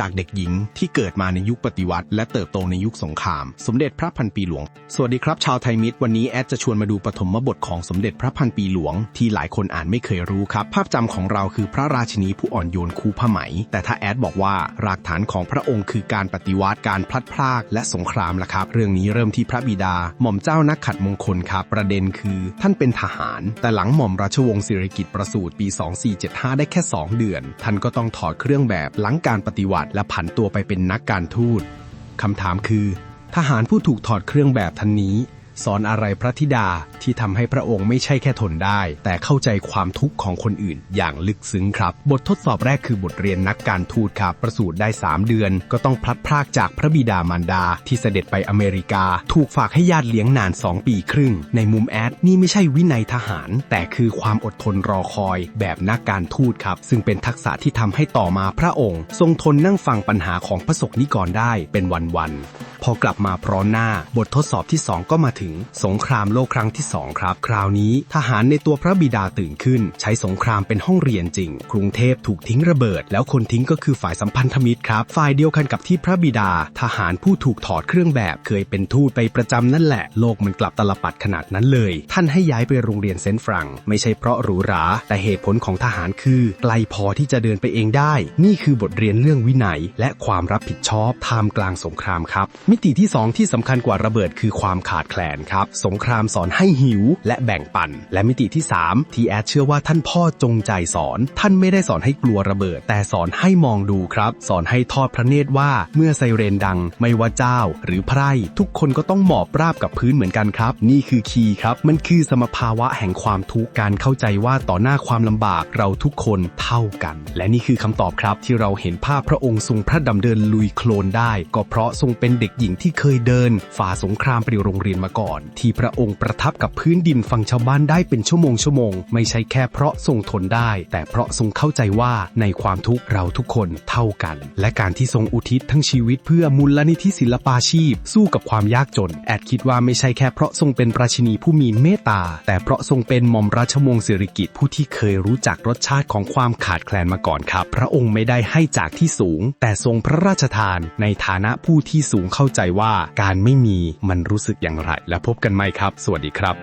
จากเด็กหญิงที่เกิดมาในยุคปฏิวัติ และเติบโตในยุคสงคราม สมเด็จพระพันปีหลวง สวัสดีครับชาวไทยมิตร วันนี้แอดจะชวนมาดูปฐมบทของสมเด็จพระพันปีหลวง ที่หลายคนอ่านไม่เคยรู้ครับ ภาพจำของเราคือพระราชินีผู้อ่อนโยนคูผ้าไหม แต่ถ้าแอดบอกว่ารากฐานของพระองค์คือการปฏิวัติการพลัดพรากและสงครามละครับ เรื่องนี้เริ่มที่พระบิดา หม่อมเจ้านักขัดมงคลครับประเด็นคือ ท่านเป็นทหาร แต่หลังหม่อมราชวงศ์สิริกิติ์ประสูติปี 2475 ได้แค่ 2 เดือน ท่านก็ต้องถอดเครื่องแบบหลังการปฏิวัติและผันตัวไปเป็นนักการทูตคำถามคือ ทหารผู้ถูกถอดเครื่องแบบท่านนี้ สอนอะไรพระธิดาที่ทำให้พระองค์ไม่ใช่แค่ทนได้ แต่เข้าใจความทุกข์ของคนอื่น อย่างลึกซึ้งครับ บททดสอบแรกคือบทเรียนนักการทูตครับประสูติได้ 3 เดือน ก็ต้องพลัดพรากจากพระบิดามารดา ที่เสด็จไปอเมริกา ถูกฝากให้ญาติเลี้ยงนาน 2 ปีครึ่ง ในมุมแอดนี่ไม่ใช่วินัยทหาร แต่คือความอดทนรอคอย แบบนักการทูตครับ ซึ่งเป็นทักษะที่ทำให้ต่อมาพระองค์ ทรงทนนั่งฟังปัญหาของพระสกนิกรได้เป็นวันๆพอกลับมาพร้อมหน้า บททดสอบที่ 2 ก็มาถึงสงครามโลกครั้งที่2ครับ คราวนี้ทหารในตัวพระบิดาตื่นขึ้น ใช้สงครามเป็นห้องเรียนจริง กรุงเทพถูกทิ้งระเบิด แล้วคนทิ้งก็คือฝ่ายสัมพันธมิตรครับ ฝ่ายเดียวกันกับที่พระบิดา ทหารผู้ถูกถอดเครื่องแบบ เคยเป็นทูตไปประจำนั่นแหละ โลกมันกลับตลปัดขนาดนั้นเลย ท่านให้ย้ายไปโรงเรียนเซนต์ฟรัง ไม่ใช่เพราะหรูหรา แต่เหตุผลของทหารคือไกลพอที่จะเดินไปเองได้ นี่คือบทเรียนเรื่องวินัย และความรับผิดชอบท่ามกลางสงครามครับ มิติที่ 2 ที่สำคัญกว่าระเบิดคือความขาดแคลนครับ สงครามสอนให้หิวและแบ่งปัน และมิติที่ 3 ที่แอดเชื่อว่าท่านพ่อจงใจสอน ท่านไม่ได้สอนให้กลัวระเบิด แต่สอนให้มองดูครับ สอนให้ทอดพระเนตรว่าเมื่อไซเรนดัง ไม่ว่าเจ้า หรือไพร่ทุกคนก็ต้องหมอบราบกับพื้นเหมือนกันครับ นี่คือคีย์ครับ มันคือสมภาวะแห่งความทุกข์การเข้าใจว่าต่อหน้าความลำบากเราทุกคนเท่ากัน และนี่คือคำตอบครับ ที่เราเห็นภาพพระองค์ทรงพระดำเดินลุยโคลนได้ ก็เพราะทรงเป็นเด็กหญิงที่เคยเดินฝ่าสงครามไปโรงเรียนมาก่อนที่พระองค์ประทับกับพื้นดินฟังชาวบ้านได้เป็นชั่วโมงชั่วโมงไม่ใช่แค่เพราะทรงทนได้ แต่เพราะทรงเข้าใจว่าในความทุกข์เราทุกคนเท่ากัน และการที่ทรงอุทิศทั้งชีวิตเพื่อมูลนิธิศิลปาชีพ สู้กับความยากจน แอดคิดว่าไม่ใช่แค่เพราะทรงเป็นราชินีผู้มีเมตตา แต่เพราะทรงเป็นหม่อมราชวงศ์สิริกิติ์ผู้ที่เคยรู้จักรสชาติของความขาดแคลนมาก่อนครับ พระองค์ไม่ได้ให้จากที่สูง แต่ทรงพระราชทาน ในฐานะผู้ที่สูงเข้าใจว่าการไม่มีมันรู้สึกอย่างไรและพบกันใหม่ครับ สวัสดีครับ